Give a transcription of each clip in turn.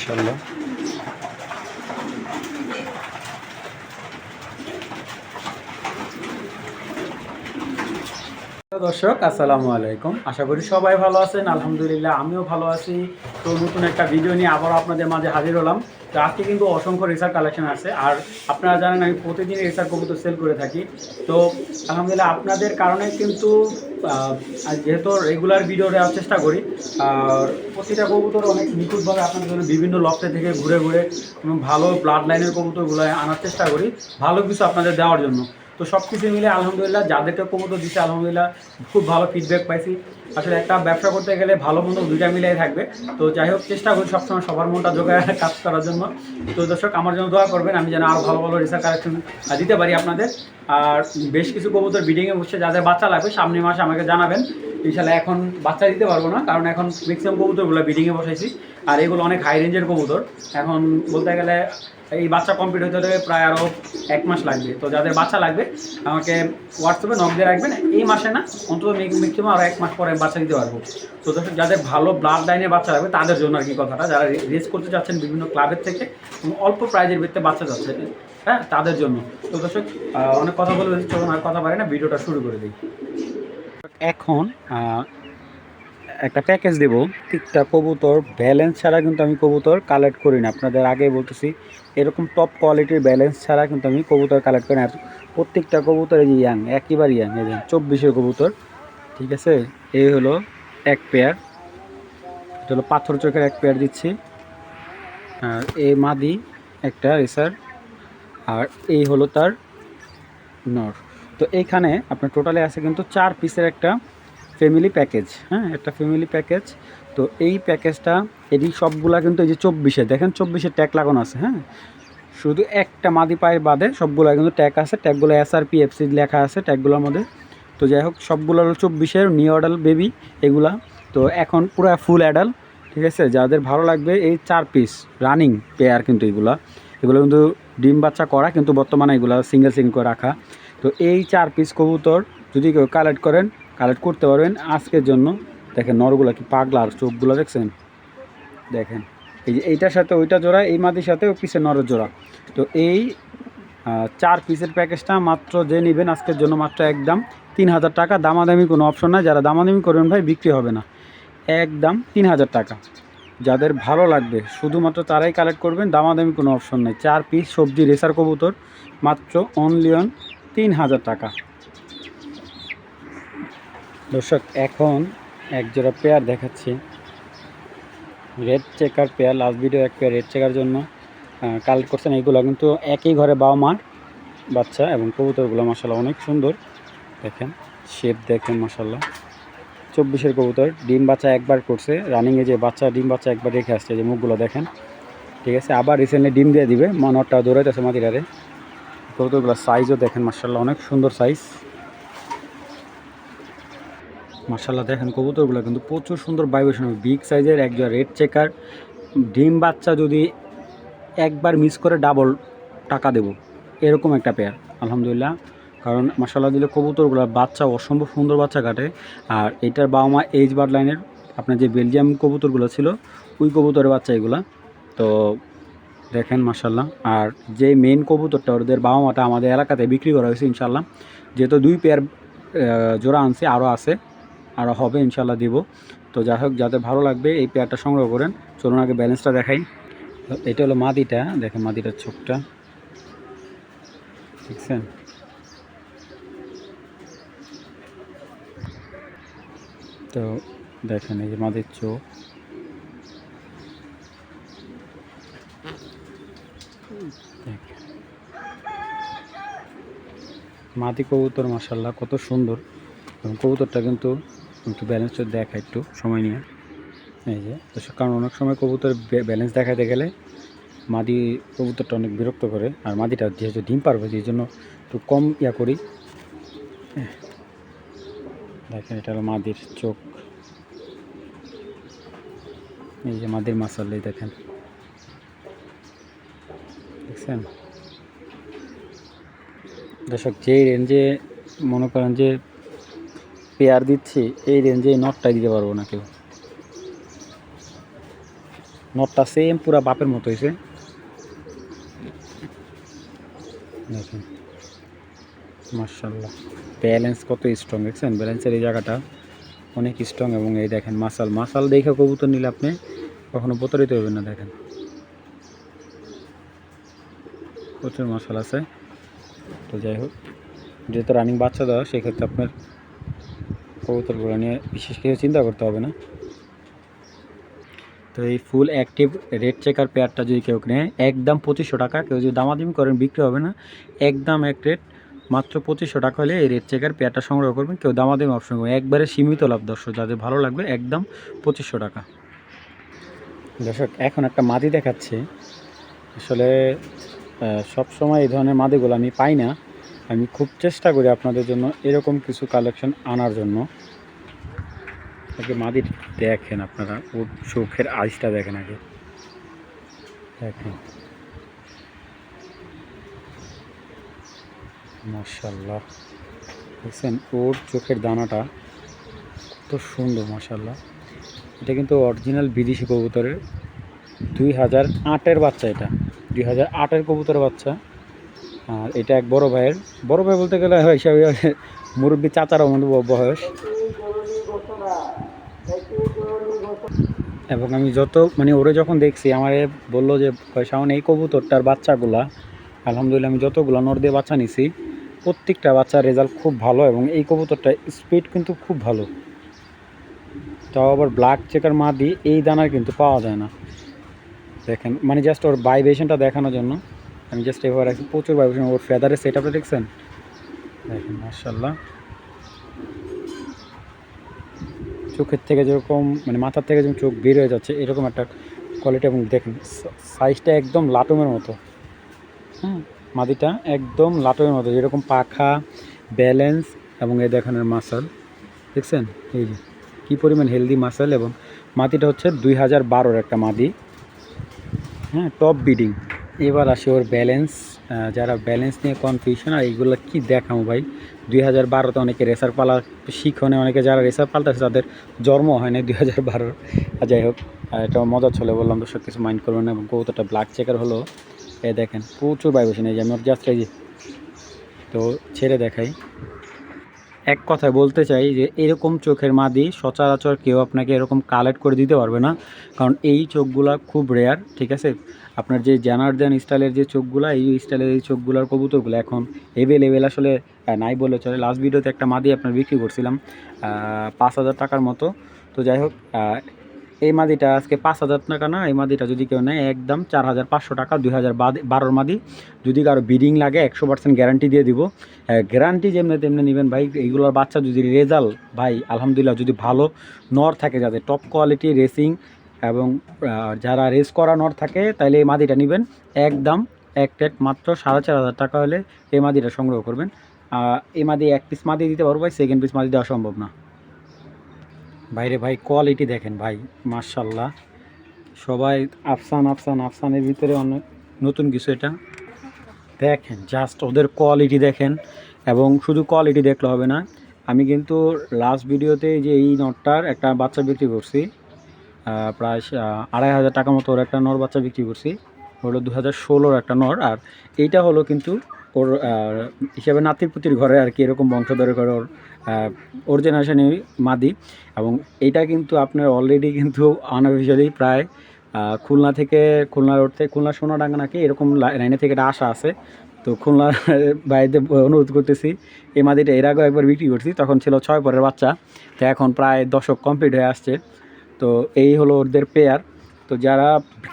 maşallah. দর্শক, আসসালামু আলাইকুম। আশা করি সবাই ভালো আছেন, আলহামদুলিল্লাহ আমিও ভালো আছি। তো নতুন একটা ভিডিও নিয়ে আবার আপনাদের মাঝে হাজির হলাম। তো আজকে কিন্তু অসংখ্য রিসার কালেকশন আছে। আর আপনারা জানেন, আমি প্রতিদিন রিসার কবুতর সেল করে থাকি। তো আলহামদুলিল্লাহ আপনাদের কারণে কিন্তু যেহেতু রেগুলার ভিডিও দেওয়ার চেষ্টা করি, আর প্রতিটা কবুতর অনেক নিখুঁতভাবে আপনাদের জন্য বিভিন্ন লফটে থেকে ঘুরে ঘুরে এবং ভালো ব্লাড লাইনের কবুতরগুলো আনার চেষ্টা করি, ভালো কিছু আপনাদের দেওয়ার জন্য। তো সব কিছু মিলে আলহামদুলিল্লাহ যাদেরকে কবুতর দিচ্ছে আলহামদুলিল্লাহ, খুব ভালো ফিডব্যাক পাইছি। আসলে একটা ব্যবসা করতে গেলে ভালো মন্দ দুইটা মিলাই থাকবে। তো যাই হোক, চেষ্টা করি সবসময় সবার মনটা জোগাড় কাজ করার জন্য। তো দর্শক, আমার জন্য দোয়া করবেন, আমি যেন আরও ভালো ভালো রিসার্চ কালেকশন দিতে পারি আপনাদের। আর বেশ কিছু কবুতর বিডিংয়ে বসছে যাদের বাচ্চা লাগবে, সামনে মাসে আমাকে জানাবেন। ইনশাল্লাহ এখন বাচ্চা দিতে পারব না, কারণ এখন ম্যাক্সিমাম কবুতরগুলো বিডিংয়ে বসাইছি। আর এগুলো অনেক হাই রেঞ্জের কবুতর। এখন বলতে গেলে এই বাচ্চা কমপ্লিট হতে হতে প্রায় আরও এক মাস লাগবে। তো যাদের বাচ্চা লাগবে, আমাকে হোয়াটসঅ্যাপে নক দিয়ে রাখবেন। এই মাসে না, অন্তত ম্যাক্সিমাম আরও এক মাস পরে বাচ্চা দিতে পারব। তো যাদের ভালো ব্লাড লাইনের বাচ্চা লাগবে, তাদের জন্য আর কি কথাটা। যারা রেস করতে চাচ্ছেন বিভিন্ন ক্লাবের থেকে অল্প প্রাইজের ভিত্তিতে বাচ্চা যাচ্ছে হ্যাঁ তাদের জন্য। তো দর্শক অনেক কথা বলে চলুন আর কথা পারে না, ভিডিওটা শুরু করে দিই। এখন একটা প্যাকেজ দেব। প্রত্যেকটা কবুতর ব্যালেন্স ছাড়া কিন্তু আমি কবুতর কালেক্ট করি না। আপনাদের আগে বলতেছি, এরকম টপ কোয়ালিটির ব্যালেন্স ছাড়া কিন্তু আমি কবুতর কালেক্ট করি না। প্রত্যেকটা কবুতর এই ইয়াং একইবার ইয়াং এই চব্বিশের কবুতর, ঠিক আছে? এই হলো এক পেয়ার এটা হলো পাথর চোখের এক পেয়ার দিচ্ছি। আর এই মাদি একটা রেসার আর এই হলো তার নর। তো এইখানে আপনার টোটালে আছে কিন্তু চার পিসের একটা ফ্যামিলি প্যাকেজ হ্যাঁ একটা ফ্যামিলি প্যাকেজ তো এই প্যাকেজটা এদিক সবগুলা কিন্তু এই যে চব্বিশে, দেখেন চব্বিশে ট্যাগ লাগানো আছে হ্যাঁ। শুধু একটা মাদি পায়ের বাদে সবগুলো কিন্তু ট্যাগ আছে ট্যাগগুলো এস আর পি এফসি লেখা আছে ট্যাগগুলোর মধ্যে। তো যাই হোক, সবগুলো হলো চব্বিশের নিউ অ্যাডাল বেবি এগুলা। তো এখন পুরো ফুল অ্যাডাল ঠিক আছে? যাদের ভালো লাগবে, এই চার পিস রানিং পেয়ার কিন্তু এগুলা। এগুলো কিন্তু ডিম বাচ্চা করা, কিন্তু বর্তমানে এগুলো সিঙ্গেল সিঙ্গেল করে রাখা। তো এই চার পিস কবুতর যদি কেউ কালেক্ট করেন কালেক্ট করতে পারবেন আজকের জন্য। দেখেন, নরগুলা কি পাগলা আর চোখগুলো দেখছেন? দেখেন, এই যে এইটার সাথে ওইটা জোড়া, এই মাদির সাথে ওই পিসের নরের জোড়া। তো এই চার পিসের প্যাকেজটা মাত্র যে নেবেন আজকের জন্য মাত্র একদম তিন হাজার টাকা। দামাদামি কোনো অপশন নাই। যারা দামাদামি করবেন ভাই, বিক্রি হবে না। একদম তিন হাজার টাকা। যাদের ভালো লাগবে, শুধুমাত্র তারাই কালেক্ট করবেন, দামাদামি কোনো অপশন নেই। চার পিস সবজি রেসার কবুতর, মাত্র অনলি অন তিন হাজার টাকা। দর্শক, এখন এক জোড়া পেয়ার দেখাচ্ছি। Red checker pair last video এক পেয়ার রেড চেকার জন্য। কালেক্ট করছেন এইগুলো কিন্তু একই ঘরে বাবা মার বাচ্চা এবং কবুতরগুলো মাসাল্লাহ অনেক সুন্দর। দেখেন শেপ দেখেন মাসাল্লাহ চব্বিশের কবুতর, ডিম বাচ্চা একবার করছে। রানিংয়ে যে বাচ্চা, ডিম বাচ্চা একবার রেখে আসছে, যে মুখগুলো দেখেন। ঠিক আছে, আবার রিসেন্টলি ডিম দিয়ে দিবে মনরটা দৌড়াইতেছে মাদিরারে কবুতরগুলো সাইজও দেখেন মার্শাল্লাহ অনেক সুন্দর সাইজ মার্শাল্লাহ দেখেন কবুতরগুলো কিন্তু প্রচুর সুন্দর ভাইব্রেশন হবে। বিগ সাইজের একজন রেড চেকার ডিম বাচ্চা যদি একবার মিস করে ডাবল টাকা দেব। এরকম একটা পেয়ার আলহামদুলিল্লাহ। কারণ মার্শাল্লাহ দিলে কবুতরগুলো বাচ্চা, অসম্ভব সুন্দর বাচ্চা কাটে। আর এটার বাবা মা এইচ বার লাইনের আপনার যে বেলজিয়াম কবুতরগুলো ছিল, ওই কবুতরের বাচ্চা এগুলা। তো দেখেন মার্শাল্লাহ আর যে মেন কবুতরটা ওদের বাবা মাটা আমাদের এলাকাতে বিক্রি করা হয়েছে ইনশাল্লাহ যেহেতু দুই পেয়ার জোড়া আনছে, আরও আছে। আরও হবে ইনশাল্লাহ দিব। তো যাই হোক যাদের ভালো লাগবে এই পেয়ারটা সংগ্রহ করেন। চলুন আগে ব্যালেন্সটা দেখাই। এটা হলো মাদিটা। দেখেন মাদিটার চোখটা। দেখছেন? তো দেখেন এই যে মাদির চোখ। মাদি কবুতর মাসাল্লাহ কত সুন্দর। এবং কবুতরটা কিন্তু একটু ব্যালেন্সটা দেখা, একটু সময় নিয়ে। এই যে, তো কারণ অনেক সময় কবুতর ব্যালেন্স দেখাতে গেলে মাদি কবুতরটা অনেক বিরক্ত করে, আর মাদিটা যেহেতু ডিম পারবে, সেই জন্য একটু কম ইয়া করি। দেখেন, এটা হলো মাদির চোখ। এই যে মাদির মাসাল্লাই দেখেন। দেখছেন? দর্শক যে রেঞ্জে মনে করেন যে পেয়ার দিচ্ছি, এই রেঞ্জে নটটাই দিতে পারব না কেউ। নটটা সেম পুরা বাপের মতো হয়েছে দেখেন। মার্শাল্লাহ ব্যালেন্স কত স্ট্রং দেখছেন? ব্যালেন্সের এই জায়গাটা অনেক স্ট্রং এবং এই দেখেন মাসাল মাসাল দেখে কবুতর নিলে আপনি কখনো প্রতারিত হবেন না, দেখেন। প্রচুর মশাল আছে। তো যাই হোক, যেহেতু রানিং বাচ্চা দেওয়া, সেক্ষেত্রে আপনার কবুতরগুলো নিয়ে বিশেষ কিছু চিন্তা করতে হবে না। তো এই ফুল অ্যাক্টিভ রেড চেকার পেয়ারটা যদি কেউ নেয়, একদম পঁচিশশো টাকা। কেউ যদি দামাদামি করেন, বিক্রি হবে না। একদম এক রেট মাত্র পঁচিশশো টাকা হলে এই রেড চেকার পেয়ারটা সংগ্রহ করবেন। কেউ দামাদামি অপশন করবেন একবারে সীমিত লাভ, দর্শক, যাদের ভালো লাগবে, একদম পঁচিশশো টাকা। দর্শক, এখন একটা মাদি দেখাচ্ছে। আসলে সব সময় এই ধরনের মাদিগুলো আমি পাই না। আমি খুব চেষ্টা করি আপনাদের জন্য এরকম কিছু কালেকশন আনার জন্য। আগে মাদির দেখেন আপনারা, ওর চোখের আইসটা দেখেন আগে। দেখেন। মার্শাল্লাহ দেখছেন, ওর চোখের দানাটা কত সুন্দর মার্শাল্লাহ এটা কিন্তু অরিজিনাল বিদেশি কবুতরের। দুই হাজার আটের বাচ্চা এটা। দুই হাজার আটের কবুতরের বাচ্চা। আর এটা এক বড় ভাইয়ের। বড় ভাই বলতে গেলে হয় হিসাবে মুরব্বী চাচার মতো বয়স। এবং আমি যত মানে ওরে যখন দেখছি, আমার বলল যে শাওন, এই কবুতরটার বাচ্চাগুলা, আলহামদুলিল্লাহ আমি যতগুলো নর দিয়ে বাচ্চা নিছি, প্রত্যেকটা বাচ্চার রেজাল্ট খুব ভালো এবং এই কবুতরটা স্পিড কিন্তু খুব ভালো। তাও আবার ব্ল্যাক চেকার মা দিয়ে এই দানার কিন্তু পাওয়া যায় না। দেখেন মানে জাস্ট ওর ভাইব্রেশনটা দেখানোর জন্য, আমি জাস্ট এবার রাখছি। প্রচুর ভাইব্রেশন ওর ফেদারের সেট আপটা দেখছেন? দেখেন মার্শাল্লাহ চোখের থেকে যেরকম মানে মাথার থেকে যেরকম চোখ বের হয়ে যাচ্ছে, এরকম একটা কোয়ালিটি এবং দেখেন সাইজটা একদম লাটমের মতো। হ্যাঁ মাদিটা একদম লাটুমের মতো, যেরকম পাখা ব্যালেন্স এবং এই দেখানোর মাসাল দেখছেন? এই যে, কী পরিমাণ হেলদি মাসাল এবং মাদিটা হচ্ছে দুই হাজার বারোর একটা মাদি। হ্যাঁ টপ বিডিং এবার আসে ওর ব্যালেন্স যারা ব্যালেন্স নিয়ে কনফিউশন আর এইগুলো কী দেখাবো ভাই? দুই হাজার বারোতে অনেকে রেসার পালা, শিখনে অনেকে যারা রেসার পাল্টাছে তাদের জন্ম হয় না দুই হাজার বারোর যাই হোক এটা মজা চলে বললাম তো সব কিছু মাইন্ড করবেন এবং কৌতটা ব্ল্যাক চেকার হলো। এ দেখেন, প্রচুর ভাইবেশন এই যে আমি জাস্ট এই তো ছেড়ে দেখাই। এক কথায় বলতে চাই যে এরকম চোখের মাদি সচরাচর কেউ আপনাকে এরকম কালেক্ট করে দিতে পারবে না। কারণ এই চোখগুলা খুব রেয়ার ঠিক আছে? আপনার যে জানার্দান স্টাইলের যে চোখগুলা, এই স্টাইলের এই চোখগুলোর কবুতরগুলো এখন এভেলেবেল আসলে নাই বলে চলে। লাস্ট ভিডিওতে একটা মাদি আপনার বিক্রি করছিলাম পাঁচ হাজার টাকার মতো। তো যাই হোক এই মাদিটা আজকে পাঁচ হাজার টাকা না, এই মাদিটা যদি কেউ নেয়, একদম চার হাজার পাঁচশো টাকা, দুই হাজার বারোর মাদি। যদি কারও বিডিং লাগে, একশো পার্সেন্ট গ্যারান্টি দিয়ে দিব। গ্যারান্টি যেমনি তেমনি নেবেন ভাই, এইগুলোর বাচ্চা যদি রেজাল্ট, ভাই, আলহামদুলিল্লাহ যদি ভালো নর থাকে, যাদের টপ কোয়ালিটি রেসিং এবং যারা রেস করা নর থাকে তাহলে এই মাদিটা নেবেন। একদম এক টেট মাত্র সাড়ে চার হাজার টাকা হলে এই মাদিটা সংগ্রহ করবেন। এই মাদি এক পিস মাদি দিতে পারব ভাই সেকেন্ড পিস মাদি দেওয়া সম্ভব না। বাইরে ভাই কোয়ালিটি দেখেন ভাই মার্শাল্লাহ সবাই আফসান আফসান, আফসানের ভিতরে অনেক নতুন কিছু এটা। দেখেন জাস্ট ওদের কোয়ালিটি দেখেন এবং শুধু কোয়ালিটি দেখলে হবে না, আমি কিন্তু লাস্ট ভিডিওতে যে এই নটটার একটা বাচ্চা বিক্রি করছি প্রায় আড়াই হাজার টাকা মতো ওর একটা নর বাচ্চা বিক্রি করছি। হলো দু হাজার ষোলোর একটা নর, আর এইটা হলো কিন্তু ওর হিসাবে নাতির পুতির ঘরে আর কি এরকম বংশধরের ঘরে ওর ওর জেনারেশনে মাদি। এবং এটা কিন্তু আপনার অলরেডি কিন্তু আনঅফিসিয়ালি প্রায় খুলনা থেকে খুলনা রোড থেকে, খুলনা সোনাডাঙ্গা নাকি এরকম লাইনে থেকে এটা আসা আছে। তো খুলনার বাইরে অনুরোধ করতেছি, এই মাদিটা এর আগেও একবার বিক্রি করছি, তখন ছিল ছয় পরের বাচ্চা। তো এখন প্রায় দশক কমপ্লিট হয়ে আসছে। তো এই হলো ওদের পেয়ার তো যারা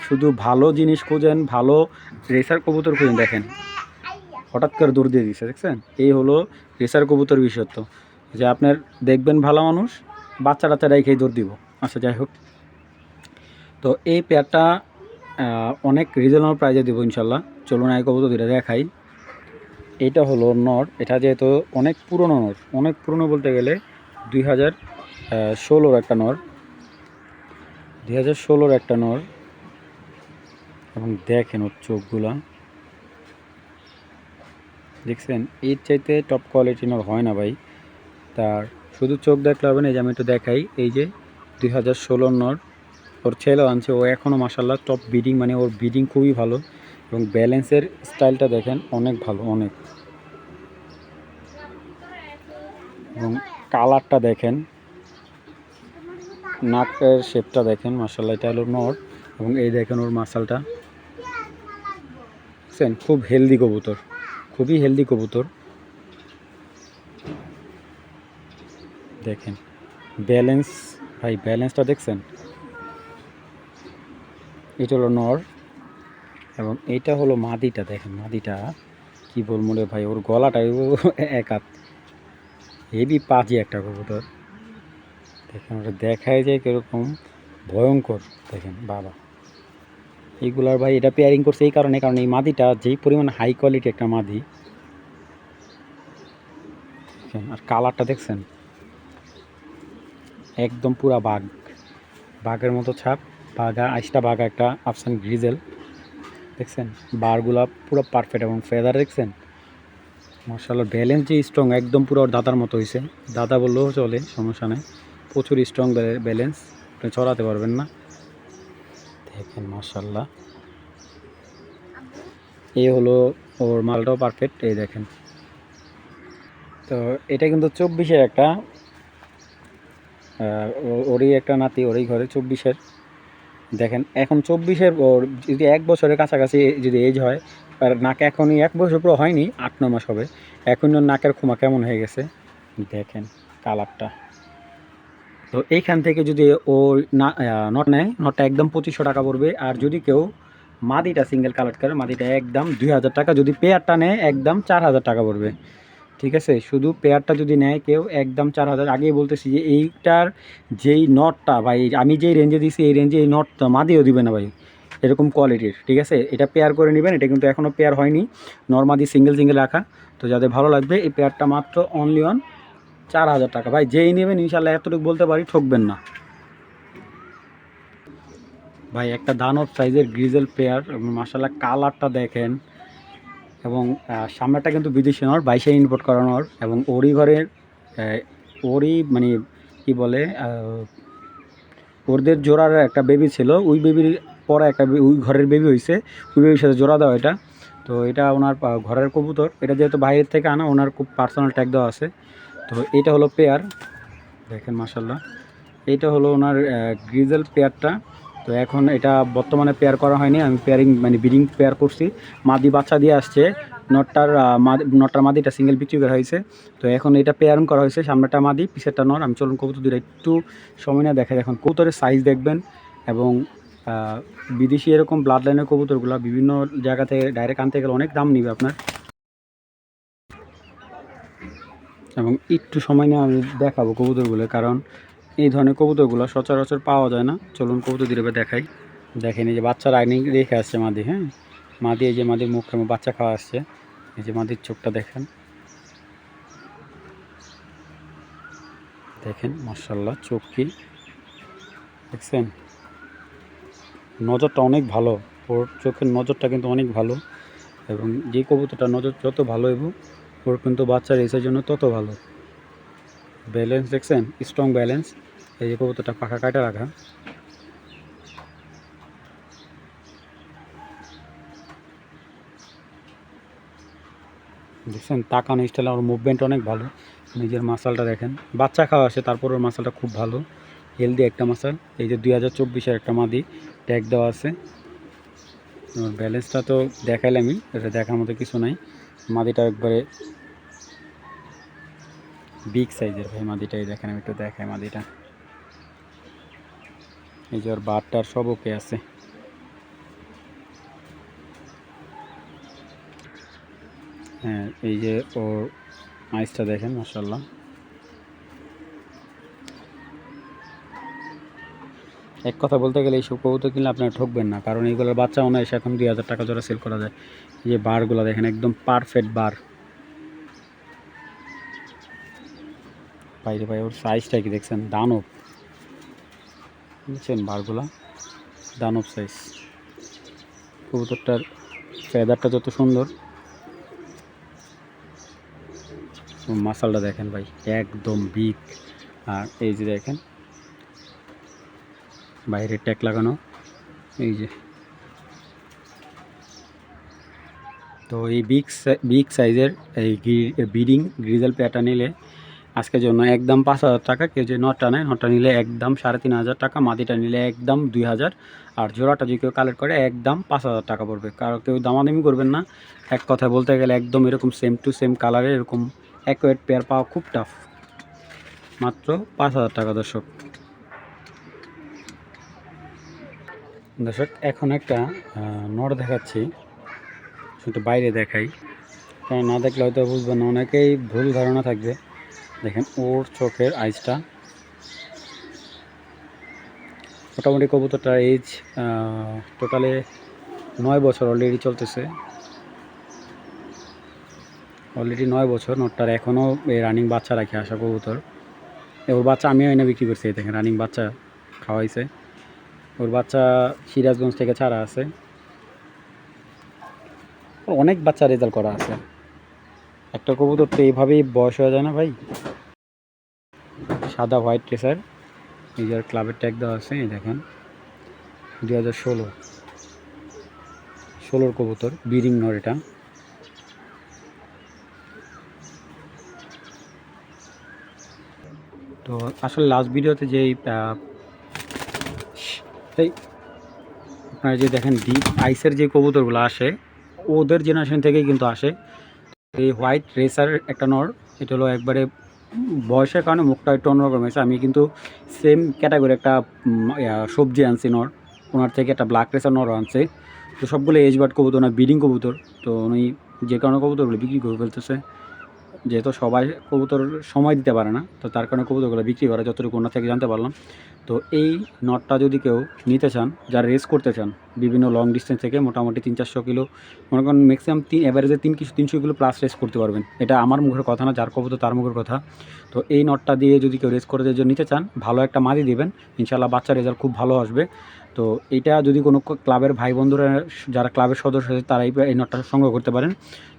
শুধু ভালো জিনিস খুঁজেন, ভালো রেসার কবুতর খুঁজেন, দেখেন। হঠাৎ করে দূর দিয়ে দিচ্ছে দেখছেন? এই হলো রেসার কবুতর বিশেষত্ব, যে আপনার দেখবেন ভালো মানুষ বাচ্চা টাচ্চা রেখেই দৌড় দিব। আচ্ছা যাই হোক। তো এই পেয়ারটা অনেক রিজনেবল প্রাইজে দেবো ইনশাল্লাহ। চলুন এক কবুতর দুইটা দেখাই। এটা হলো নর, এটা যেহেতু অনেক পুরনো নর, অনেক পুরনো বলতে গেলে দুই হাজার ষোলোর একটা নর, দুই হাজার ষোলোর একটা নর। এবং দেখেন ওর চোখগুলা। দেখছেন, এর চাইতে টপ কোয়ালিটি নর হয় না ভাই। তার শুধু চোখ দেখলে হবে না, এই যে আমি একটু দেখাই, এই যে দুই হাজার ষোলোর নর, ওর ছেলেও আনছে, ও এখনও মাসাল্লাহ টপ বিডিং মানে ওর বিডিং খুবই ভালো, এবং ব্যালেন্সের স্টাইলটা দেখেন, অনেক ভালো, অনেক। এবং কালারটা দেখেন, নাকের শেপটা দেখেন মাসাল্লাহ এটা হলো নর, এবং এই দেখেন ওর মাসালটা খুব হেলদি কবুতর। খুবই হেলদি কবুতর। দেখেন ব্যালেন্স ভাই ব্যালেন্সটা দেখছেন? এটা হলো নর এবং এটা হলো মাদিটা। দেখেন, মাদিটা কি বলব রে ভাই, ওর গলাটা এক হাত। হেভি পাজি একটা কবুতর। দেখেন, ওটা দেখায় যায় কীরকম ভয়ঙ্কর। দেখেন, বাবা। এইগুলার ভাই এটা পেয়ারিং করছে এই কারণে, কারণ এই মাদিটা যেই পরিমাণ হাই কোয়ালিটি একটা মাদি। আর কালারটা দেখছেন? একদম পুরা বাঘ। বাঘের মতো ছাপ, বাঘা, আইসটা বাঘা একটা আফসান গ্রিজেল দেখছেন? বারগুলা পুরো পারফেক্ট এবং ফেদার দেখছেন? মার্শাল্লাহ ব্যালেন্স যে স্ট্রং একদম পুরো দাদার মতো হয়েছে দাদা বললেও চলে, সমস্যা নেই। প্রচুর স্ট্রং ব্যালেন্স আপনি ছড়াতে পারবেন না। দেখেন মার্শাল্লাহ এই হলো ওর মালটাও পারফেক্ট এই দেখেন। তো এটা কিন্তু চব্বিশের একটা। ওরই একটা নাতি, ওরই ঘরে চব্বিশের। দেখেন, এখন চব্বিশের ওর যদি এক বছরের কাছাকাছি যদি এজ হয়, আর নাক এখনই এক বছর পুরো হয়নি, আট, ন মাস হবে এখন নাকের ক্ষমা কেমন হয়ে গেছে? দেখেন কালারটা তো এইখান থেকে যদি ও না নট নেয় নটটা একদম পঁচিশশো টাকা পড়বে। আর যদি কেউ মাদিটা সিঙ্গেল কালার করে, মাদিটা একদম দুই হাজার টাকা, যদি পেয়ারটা নেয়, একদম চার হাজার টাকা পড়বে। ঠিক আছে? শুধু পেয়ারটা যদি নেয়, কেউ একদম চার হাজার। আগেই বলতেছি যে এইটার যেই নটটা ভাই, আমি যেই রেঞ্জে দিছি, এই রেঞ্জে এই নটটা মাদিও দিবে না, ভাই। এরকম কোয়ালিটির ঠিক আছে? এটা পেয়ার করে নেবেন, এটা কিন্তু এখনও পেয়ার হয়নি। নর্মাদি সিঙ্গেল সিঙ্গেল রাখা। তো যাদের ভালো লাগবে, এই পেয়ারটা মাত্র অনলি অন চার হাজার টাকা। ভাই, যেই নেবেন ইনশাল্লাহ এতটুকু বলতে পারি, ঠকবেন না। ভাই, একটা দানব সাইজের গ্রিজেল পেয়ার মাসাল্লাহ কালারটা দেখেন, এবং সামনেটা কিন্তু বিদেশি নর বাইশে ইনপোর্ট করানোর এবং ওরি ঘরের ওরই মানে কি বলে ওদের জোড়ার একটা বেবি ছিল, ওই বেবির পরে একটা ওই ঘরের বেবি হয়েছে ওই বেবির সাথে জোড়া দেওয়া এটা। তো এটা ওনার ঘরের কবুতর। এটা যেহেতু বাইরের থেকে আনা, ওনার খুব পার্সোনাল ট্যাগ দেওয়া আছে। তো এটা হলো পেয়ার। দেখেন মাসাল্লাহ এইটা হলো ওনার গ্রিজেল পেয়ারটা। তো এখন এটা বর্তমানে পেয়ার করা হয়নি। আমি পেয়ারিং মানে ব্রিডিং পেয়ার করছি। মাদি বাচ্চা দিয়ে আসছে। নটটার নটটার মাদিটা সিঙ্গেল বিক্রি করা হয়েছে। তো এখন এটা পেয়ারিং করা হয়েছে। সামনেটা মাদি, পিছেরটা নর। আমি চলুন কবুতর দুটো একটু সময় না দেখা এখন কবুতরের সাইজ দেখবেন এবং বিদেশি এরকম ব্লাড লাইনের কবুতরগুলো বিভিন্ন জায়গা থেকে ডাইরেক্ট আনতে গেলে অনেক দাম নিবে আপনার। এবং একটু সময় নিয়ে আমি দেখাবো কবুতরগুলো, কারণ এই ধরনের কবুতরগুলো সচরাচর পাওয়া যায় না। চলুন কবুতর দিলে দেখাই। দেখেন এই যে বাচ্চারা আগে রেখে আসছে মাদি হ্যাঁ? মাদি, এই যে মাদির মুখে বাচ্চা খাওয়া আসছে। এই যে মাদির চোখটা দেখেন। দেখেন মার্শাল্লাহ চোখ কি? দেখছেন? নজরটা অনেক ভালো। ওর চোখের নজরটা কিন্তু অনেক ভালো। এবং যে কবুতরটা নজর যত ভালো এবং ওর কিন্তু বাচ্চা রেসের জন্য তত ভালো। ব্যালেন্স দেখছেন? স্ট্রং ব্যালেন্স এই যে কবুতরটা পাখা কাটা রাখা। দেখছেন? তাকানো স্টাইল ওর মুভমেন্ট অনেক ভালো। নিজের মাসালটা দেখেন। বাচ্চা খাওয়া আসে, তারপর ওর মাসালটা খুব ভালো। হেলদি একটা মাসাল এই যে দুই হাজার চব্বিশের একটা মাদি ট্যাগ দেওয়া আছে। ওর ব্যালেন্সটা তো দেখাইলামই, এটা দেখার মতো কিছু নাই। মাদিটা একবারে বিগ সাইজের ভাই মাদিটাই দেখেন, আমি একটু দেখাই মাদিটা। এই যে ওর বারটার সব ওকে আছে। হ্যাঁ এই যে ওর আইসটা দেখেন মাসাল্লাহ এক কথা বলতে গেলে এইসব কবুতর কিনলে আপনারা ঠকবেন না, কারণ এইগুলোর বাচ্চা অনায়াসে এখন দুই হাজার টাকা জোড়া সেল করা যায়। এই যে বারগুলো দেখেন, একদম পারফেক্ট বার বাইরে ভাই, ওর সাইজটা কি দেখছেন? দানব। বুঝছেন বারগুলা? দানব সাইজ কবুতরটার ফেদারটা যত সুন্দর। মাসালটা দেখেন ভাই, একদম বিগ আর এই যে দেখেন, বাইরে ট্যাগ লাগানো। এই যে। তো এই বিগ বিগ সাইজের এই বিডিং গ্রিজেল পেয়ারটা নিলে আজকের জন্য একদম পাঁচ হাজার টাকা কেউ যে নটটা নেয় নটটা নিলে একদম সাড়ে তিন হাজার টাকা, মাদিটা নিলে একদম দুই হাজার, আর জোড়াটা যদি কেউ কালেক্ট করে একদম পাঁচ হাজার টাকা পড়বে। কারণ কেউ দামাদামি করবেন না, এক কথায় বলতে গেলে একদম এরকম সেম টু সেম কালারের এরকম অ্যাকোয়েট পেয়ার পাওয়া খুব টাফ মাত্র পাঁচ হাজার টাকা দর্শক। দর্শক, এখন একটা নট দেখাচ্ছি। একটু বাইরে দেখাই। কারণ না দেখলে হয়তো বুঝবেন না, অনেকেই ভুল ধারণা থাকবে। দেখেন, ওর চোখের আইসটা। মোটামুটি কবুতরটার এজ টোটালে নয় বছর অলরেডি চলতেছে। অলরেডি নয় বছর, নটটার এখনও এই রানিং বাচ্চা রাখে আসা কবুতর। ওর বাচ্চা আমিও এনে বিক্রি করছি দেখেন রানিং বাচ্চা খাওয়াইছে। ওর বাচ্চা সিরাজগঞ্জ থেকে ছাড়া আছে। অনেক বাচ্চা রেজাল্ট করা আছে। একটা কবুতর তো এইভাবেই বয়স হয়ে যায় না ভাই। সাদা হোয়াইট ট্রেসার নিজের ক্লাবের ট্যাগ দেওয়া আছে, এই দেখেন। দু হাজার ষোলো। ষোলোর কবুতর বিরিং নর এটা। তো আসলে লাস্ট ভিডিওতে যেই আপনারা যে দেখেন ডিপ আইসের যে কবুতরগুলো আসে ওদের জেনারেশন থেকেই কিন্তু আসে। এই হোয়াইট রেসার একটা নর, এটা হলো একবারে বয়সের কারণে মুখটা একটু অন্যরকম হয়েছে। আমি কিন্তু সেম ক্যাটাগরি একটা সবজি আনছি নর। ওনার থেকে একটা ব্ল্যাক রেসার নর আনছে। তো সবগুলো এজ বার্ড কবুতর না ব্রিডিং কবুতর। তো উনি যে কারণে কবুতরগুলো বিক্রি করে ফেলতেছে। যেহেতু সবাই কবুতর সময় দিতে পারে না, তো তার কারণে কবুতরগুলো বিক্রি করে, যতটুকু ওনার থেকে জানতে পারলাম। তো এই নটটা যদি কেউ নিতে চান, যারা রেস করতে চান, বিভিন্ন লং ডিস্টেন্স থেকে মোটামুটি তিন চারশো কিলো, মনে করেন ম্যাক্সিমাম তিন অ্যাভারেজে তিন কিছু তিনশো কিলো প্লাস রেস করতে পারবেন। এটা আমার মুখের কথা না, যার কবুতর তার মুখের কথা। তো এই নটটা দিয়ে যদি কেউ রেস করতে নিতে চান, ভালো একটা মাদি দিবেন। ইনশাল্লাহ বাচ্চার রেজাল্ট খুব ভালো আসবে। তো এটা যদি কোনো ক্লাবের ভাই বন্ধুরা যারা ক্লাবের সদস্য আছে তারাই এই- নটটা সংগ্রহ করতে পারেন।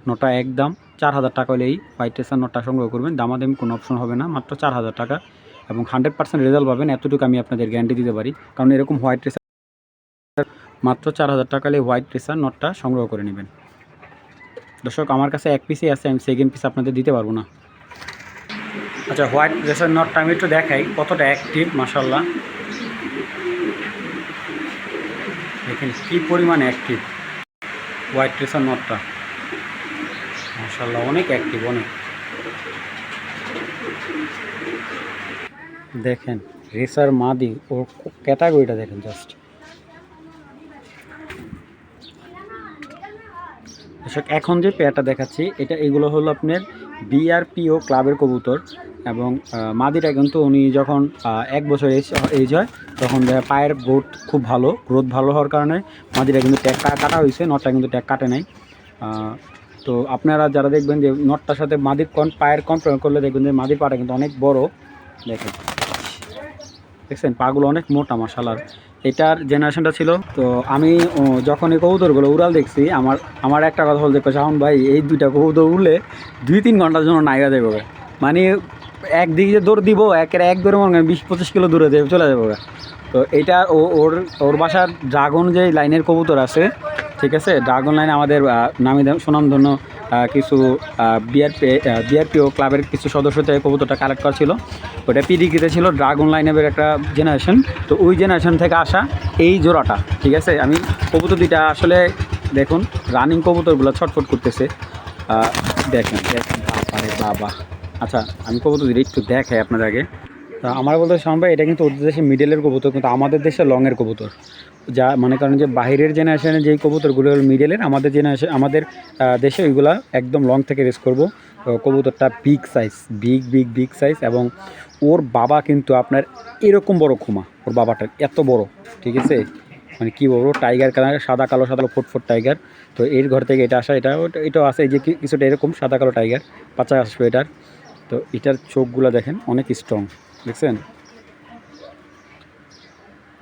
নটটা একদম চার হাজার টাকা হলেই হোয়াইট টেসার নটটা সংগ্রহ করবেন। দামাদামি কোনো অপশন হবে না, মাত্র চার হাজার টাকা। এবং হান্ড্রেড পার্সেন্ট রেজাল্ট পাবেন, এতটুকু আমি আপনাদের গ্যারান্টি দিতে পারি। কারণ এরকম হোয়াইট টেসার মাত্র চার হাজার টাকা হলে হোয়াইট টেসার নটটা সংগ্রহ করে নেবেন। দর্শক, আমার কাছে এক পিসই আছে, আমি সেকেন্ড পিস আপনাদের দিতে পারব না। আচ্ছা হোয়াইট রেসার নটটা আমি একটু দেখাই, কতটা অ্যাক্টিভ মাসাল্লাহ দেখেন কী পরিমাণ অ্যাক্টিভ হোয়াইট রেসার নটটা মাসাল্লাহ অনেক অ্যাক্টিভ অনেক। দেখেন, রেসার মাদি ওর ক্যাটাগরিটা দেখেন জাস্ট এখন যে পেয়ারটা দেখাচ্ছি, এটা এগুলো হলো আপনার বিআরপিও ক্লাবের কবুতর। এবং মাদিটা কিন্তু উনি যখন এক বছর এজ এজ হয়, তখন পায়ের গ্রোথ খুব ভালো, গ্রোথ ভালো হওয়ার কারণে মাদিটা কিন্তু ট্যাগ কাটা হয়েছে, নটটা কিন্তু ট্যাগ কাটে নাই। তো আপনারা যারা দেখবেন যে নটটার সাথে মাদির কন, পায়ের কম্পেয়ার করলে দেখবেন যে মাদির পাটা কিন্তু অনেক বড়। দেখেন। দেখছেন? পাগুলো অনেক মোটা মশালার এটার জেনারেশনটা ছিল, তো আমি যখন এই কবুতরগুলো উড়াল দেখছি, আমার আমার একটা কথা বলতে শাহন ভাই, এই দুইটা কবুতর উড়লে দুই তিন ঘণ্টার জন্য নাইগা দেবে মানে একদিকে যে দৌড় দিব, একের এক দৌড়ে মনে করেন বিশ পঁচিশ কিলো দূরে দেবে চলে যাবে তো এটা ও, ওর ওর বাসার ড্রাগন যে লাইনের কবুতর আছে, ঠিক আছে? ড্রাগন লাইন আমাদের নামি সুনামধন্য কিছু বিআরপি বিআরপিও ক্লাবের কিছু সদস্য থেকে কবুতরটা কালেক্ট করা ছিল। ওটা পিডিকিতে ছিল ড্রাগন লাইনের একটা জেনারেশন তো ওই জেনারেশন থেকে আসা এই জোড়াটা, ঠিক আছে? আমি কবুতর দুইটা আসলে দেখুন রানিং কবুতরগুলো ছটফট করতেছে। দেখেন দেখেন বাবা। আচ্ছা আমি কবুতর একটু দেখাই আপনার আগে। তা আমার বলতে সম্ভব এটা কিন্তু ওদের দেশে মিডলের কবুতর, কিন্তু আমাদের দেশে লংয়ের কবুতর। যা, মনে করেন যে বাইরের জেনারেশনে যেই কবুতরগুলো হলো মিডলের আমাদের জেনারেশন আমাদের দেশে ওইগুলা একদম লং থেকে রেস করব। কবুতরটা big size big big big size এবং ওর বাবা কিন্তু আপনার এরকম বড় খুমা, ওর বাবাটা এত বড়, ঠিক আছে? মানে কী বলব টাইগার কালার, সাদা কালো, সাদা ফুট ফুট টাইগার তো এর ঘর থেকে এটা আসা, এটা এটাও এই যে কিছুটা এরকম সাদা কালো টাইগার বাচ্চা আসবে এটার। তো এটার চোখগুলো দেখেন, অনেক স্ট্রং দেখছেন?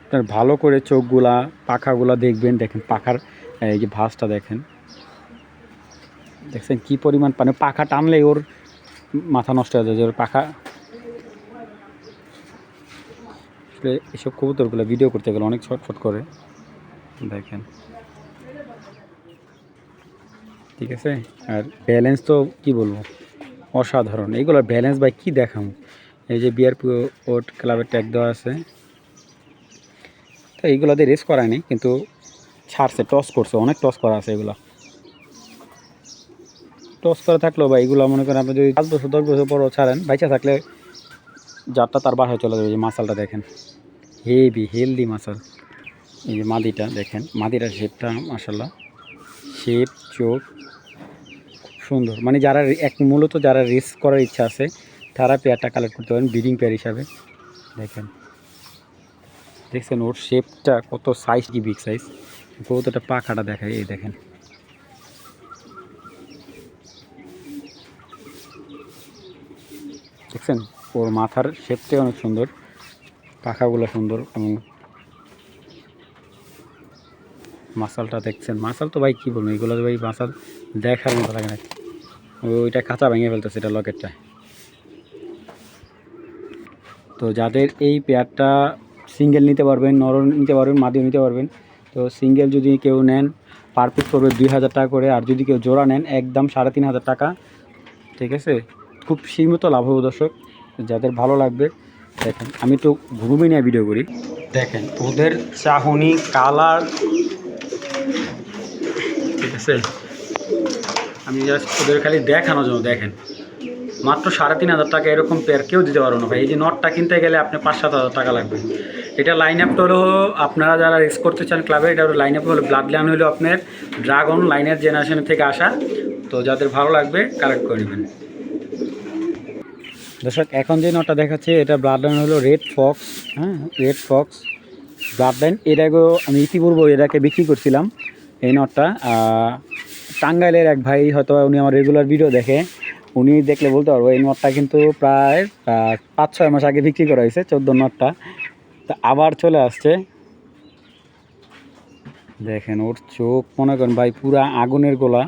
আপনার ভালো করে চোখগুলা, পাখাগুলা দেখবেন, দেখেন পাখার, এই যে ভাঁজটা দেখেন। দেখছেন কি পরিমাণ মানে পাখা টানলে ওর মাথা নষ্ট হয়ে যায় ওর পাখা। আসলে এসব কবুতরগুলো ভিডিও করতে গেলে অনেক ছটফট করে। দেখেন। ঠিক আছে? আর ব্যালেন্স তো কি বলব? অসাধারণ। এইগুলোর ব্যালেন্স ভাই কি দেখাম? এই যে বিআরপি ওট ক্লাবের ট্যাগ দেওয়া আছে। তো এইগুলোতে রেস করায়নি কিন্তু ছাড়ছে টস করছে, অনেক টস করা আছে এগুলো। টস করা থাকলেও বা এগুলো মনে করেন আপনি যদি পাঁচ বছর, দশ বছর পরও ছাড়েন, বাইচা থাকলে যারটা তার বাসায় চলে যাবে যে মাসালটা দেখেন। হেভি হেলদি মাসাল। এই যে মাদিটা দেখেন, মাদিটার শেপটা মাসাল্লাহ শেপ চোখ সুন্দর। মানে যারা এক মূলত যারা রেস করার ইচ্ছা আছে, তারা পেয়ারটা কালেক্ট করতে পারেন ব্রিডিং পেয়ার হিসাবে। দেখেন। দেখছেন ওর শেপটা কত সাইজ কি বিগ সাইজ কতটা পাখাটা দেখায়, এই দেখেন। দেখছেন? ওর মাথার শেপটাই অনেক সুন্দর। পাখাগুলো সুন্দর এবং মাসালটা দেখছেন। মাসাল তো ভাই কী বলব, এগুলো তো ভাই মাসাল দেখার মতো লাগে না। ওইটা কাঁচা ভেঙে ফেলতেছে, এটা লকেটটা। তো যাদের এই পেয়ারটা সিঙ্গেল নিতে পারবেন নর নিতে পারবেন, মাদিও নিতে পারবেন, তো সিঙ্গেল যদি কেউ নেন পার পিস পড়বে দুই হাজার টাকা করে, আর যদি কেউ জোড়া নেন, একদম সাড়ে তিন হাজার টাকা, ঠিক আছে? খুব সীমিত লাভ হবে দর্শক, যাদের ভালো লাগবে, দেখেন, আমি তো ঘুরুমি নিয়ে ভিডিও করি। দেখেন, ওদের চাহনি, কালার, ঠিক আছে? আমি জাস্ট ওদের খালি দেখানোর জন্য দেখেন। মাত্র সাড়ে তিন হাজার টাকা এরকম পেয়ার কেউ দিতে পারব না ভাই। এই যে নটটা কিনতে গেলে আপনি পাঁচ সাত হাজার টাকা লাগবে। এটা লাইন আপটা হলো, আপনারা যারা রেস করতে চান ক্লাবে এটা লাইন আপ হলো ব্লাড লাইন হলো আপনার ড্রাগন লাইনের জেনারেশন থেকে আসা। তো যাদের ভালো লাগবে কালেক্ট করে নেবেন। দর্শক, এখন যে নটটা দেখাচ্ছে, এটা ব্লাড লাইন হলো রেড ফক্স হ্যাঁ? রেড ফক্স ব্লাড লাইন এর আমি ইতিপূর্বে এটাকে বিক্রি করছিলাম এই নটটা। টাঙ্গাইলের এক ভাই হয়তো উনি আমার রেগুলার ভিডিও দেখে, উনি দেখলে বলতে পারব এই নটটা কিন্তু প্রায় পাঁচ, ছয় মাস আগে বিক্রি করা হয়েছে, চোদ্দ নটটা। তা আবার চলে আসছে। দেখেন ওর চোখ, মনে করেন ভাই পুরা আগুনের গোলা।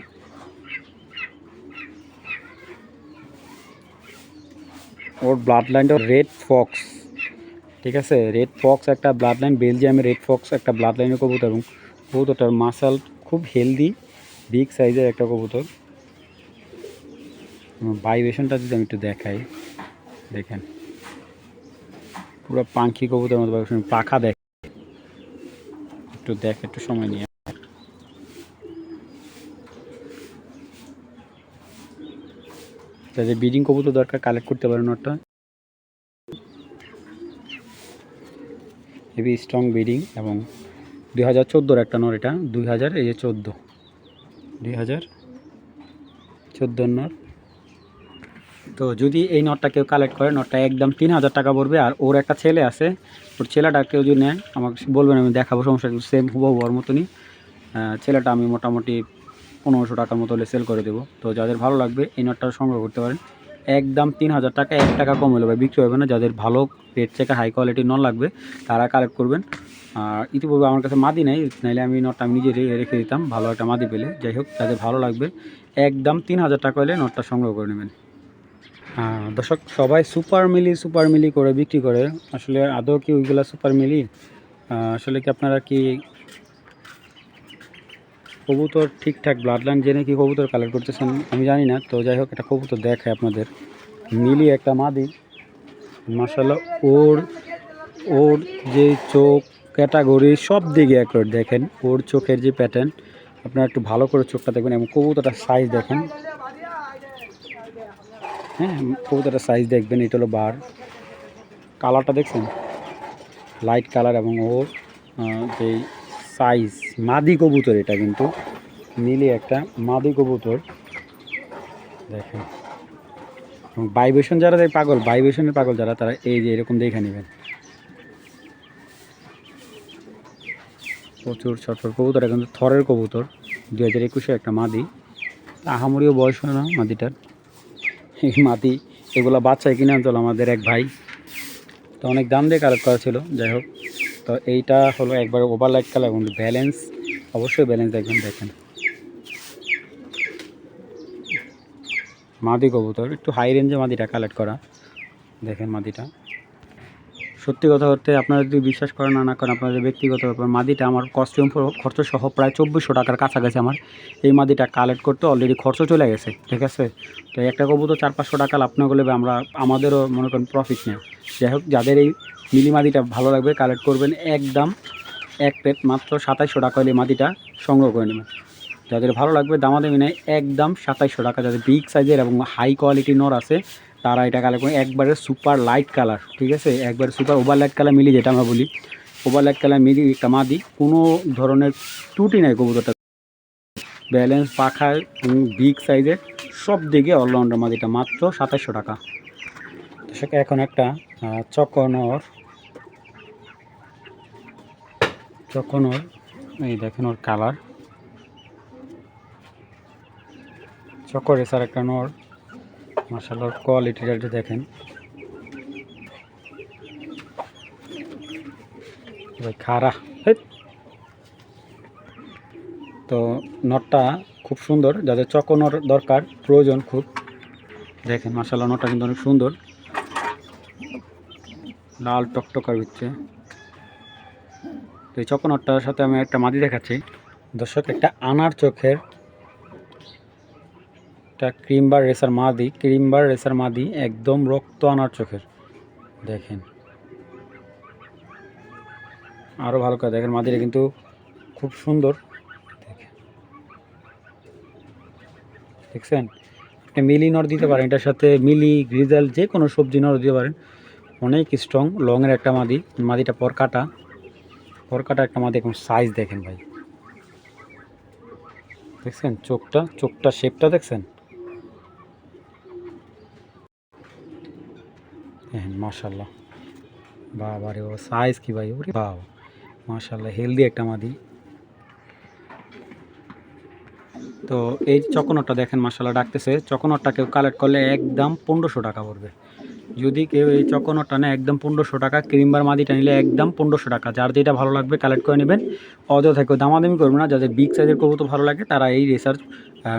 ওর ব্লাড লাইনটা রেড ফক্স ঠিক আছে? রেড ফক্স একটা ব্লাড লাইন বেলজিয়ামের রেড ফক্স একটা ব্লাড লাইনের কবুতর এবং কবুতরটার মাসাল খুব হেলদি বিগ সাইজের একটা কবুতর। ভাইব্রেশনটা যদি আমি একটু দেখাই, দেখেন। পুরো পাখি কবুতর মতো ভাইব্রেশন পাখা দেখ একটু দেখ, একটু সময় নিয়ে। ব্রিডিং কবুতর দরকার কালেক্ট করতে পারেন ওটা। হেভি স্ট্রং ব্রিডিং এবং দুই হাজার চোদ্দোর একটা নর এটা, দুই হাজার, এই যে চোদ্দ। দুই হাজার। চোদ্দোর নট। তো যদি এই নটটা কেউ কালেক্ট করে, নটটা একদম তিন হাজার টাকা পড়বে, আর ওর একটা ছেলে আছে, ওর ছেলেটা কেউ যদি নেয়, আমাকে বলবেন, আমি দেখাবো, সমস্যা সেম হুবহু হওয়ার মতনই। ছেলেটা আমি মোটামুটি পনেরোশো টাকার মতো হলে সেল করে দেবো। তো যাদের ভালো লাগবে, এই নটটা সংগ্রহ করতে পারেন। একদম তিন হাজার টাকা, এক টাকা কম হলে বিক্রি হবে না। যাদের ভালো রেট থেকে হাই কোয়ালিটি নল লাগবে, তারা কালেক্ট করবেন। আর ইতিপূর্বে আমার কাছে মাদি নেই, নাইলে আমি নটটা আমি নিজে রেখে দিতাম, ভালো একটা মাদি পেলে। যাই হোক, যাদের ভালো লাগবে একদম তিন হাজার টাকা হলে নটটা সংগ্রহ করে নেবেন। দর্শক, সবাই সুপার মিলি সুপার মিলি করে বিক্রি করে। আসলে আদৌ কি ওইগুলা সুপার মিলি আসলে কি আপনারা কি কবুতর ঠিকঠাক ব্লাড লাইন জেনে কি কবুতর কালেক্ট করতেছেন আমি জানি না। তো যাই হোক একটা কবুতর দেখায় আপনাদের। মিলি একটা মাদি। মার্শাল্লাহ ওর ওর যে চোখ ক্যাটাগরি সব দিকে একবার দেখেন। ওর চোখের যে প্যাটার্ন আপনারা একটু ভালো করে চোখটা দেখবেন এবং কবুতরটার সাইজ দেখেন। হ্যাঁ কবুতরটার সাইজ দেখবেন এটা হলো বার। কালারটা দেখছেন? লাইট কালার এবং ওর আহ, যে সাইজ মাদি কবুতর এটা কিন্তু। নীলি একটা মাদি কবুতর। দেখেন। এবং ভাইব্রেশন যারা দেয় পাগল ভাইব্রেশনের পাগল যারা, তারা এই যে এরকম দেখে নেবেন। প্রচুর ছটফট কবুতর এখন থরের কবুতর। দু হাজার একুশে একটা মাদি। আহামরিও বয়স হয় না মাদিটার। এই মাদি, এগুলো বাচ্চায় কিনে আনছিল আমাদের এক ভাই। তো অনেক দাম দিয়ে কালেক্ট করা ছিল, যাই হোক। তো এইটা হলো একবার ওভারলাইট কালার এবং ব্যালেন্স অবশ্যই ব্যালেন্স দেখবেন, দেখেন। মাদি কবুতর, একটু হাই রেঞ্জে মাদিটা কালেক্ট করা। দেখেন মাদিটা। সত্যি কথা হতে আপনারা যদি বিশ্বাস করেন না না করেন, আপনাদের ব্যক্তিগত ব্যাপার, মাদিটা আমার কস্টিউম খরচ সহ প্রায় চব্বিশশো টাকার কাছাকাছি আমার। এই মাদিটা কালেক্ট করতে অলরেডি খরচ চলে গেছে, ঠিক আছে? তো একটা কবুতর চার পাঁচশো টাকা লাভ না করলে আমরা, আমাদেরও মনে করেন প্রফিট নেই। যাই হোক, যাদের এই মিলি মাদিটা ভালো লাগবে কালেক্ট করবেন একদম এক প্লেট মাত্র সাতাইশশো টাকা হলে মাদিটা সংগ্রহ করে নেবেন। যাদের ভালো লাগবে, দামাদামি নেই, একদম সাতাইশশো টাকা, যাদের বিগ সাইজের এবং হাই কোয়ালিটি নর আছে তারা এটা কালার করে, একবারে সুপার লাইট কালার ঠিক আছে? একবারে সুপার ওভার লাইট কালার মিলি যেটা আমরা বলি। ওভার লাইট কালার একটা মাদি, কোনো ধরনের ত্রুটি নাই কবুতরটা ব্যালেন্স পাখা বিগ সাইজের সব দিকে অলরাউন্ডার মাদিটা মাত্র সাতাইশশো টাকা। এখন একটা চকনর চকনর, এই দেখেন ওর কালার চকরে স্যার একটা নর। মার্শাল্লার কোয়ালিটিটা একটু দেখেন। খারা। তো নটটা খুব সুন্দর, যাদের চকনর দরকার, প্রয়োজন খুব। দেখেন মার্শাল্লাহ নটটা কিন্তু অনেক সুন্দর। লাল টকটকার হচ্ছে। তো এই চকনরটার সাথে আমি একটা মাদি দেখাচ্ছি। দর্শক, একটা আনার চোখের একটা ক্রিমবার রেসার মাদি ক্রিমবার রেসার মাদি একদম রক্ত আনার চোখের। দেখেন। আরও ভালো করে দেখেন, মাদিটা কিন্তু খুব সুন্দর। দেখছেন? আপনি মিলি নর দিতে পারেন, এটার সাথে মিলি, গ্রিজাল যে কোনো সবজি নর দিতে পারেন। অনেক স্ট্রং লংয়ের একটা মাদি। মাদিটা পর কাটা পর কাটা একটা মাদি, এখন সাইজ দেখেন ভাই। দেখছেন? চোখটা চোখটা শেপটা দেখছেন? মাশাল্লাহ বাবা রে ও সাইজ কি ভাই? ওরে বাবা। মাশাল্লাহ হেলদি একটা মাদি। তো এই চকনরটা দেখেন মাশাল্লাহ ডাকতেছে। চকনরটা কেউ কালেক্ট করলে একদম পনেরোশো টাকা পড়বে। যদি কেউ এই চকনরটা নেয়, একদম পনেরোশো টাকা ক্রিমবার মাদিটা নিলে একদম পনেরোশো টাকা। যার যেটা ভালো লাগবে কালেক্ট করে নেবেন। অযথা কেউ দামাদামি করবে না, যাদের বিগ সাইজের তো ভালো লাগে, তারা এই রেসার্চ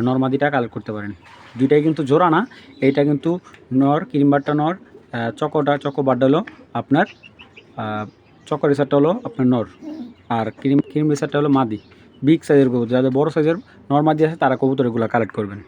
নর্মাদিটা কালেক্ট করতে পারেন। দুইটাই কিন্তু জোড়া না, এইটা কিন্তু নর ক্রিমবারটা নর আহ, চকো বাড্ডা হলো আপনার চকো রেসারটা হলো আপনার নর আর ক্রিম ক্রিম রেসারটা হলো মাদি। বিগ সাইজের কবুতর যাদের বড়ো সাইজের নর মাদি আছে তারা কবুতর এগুলো কালেক্ট করবেন।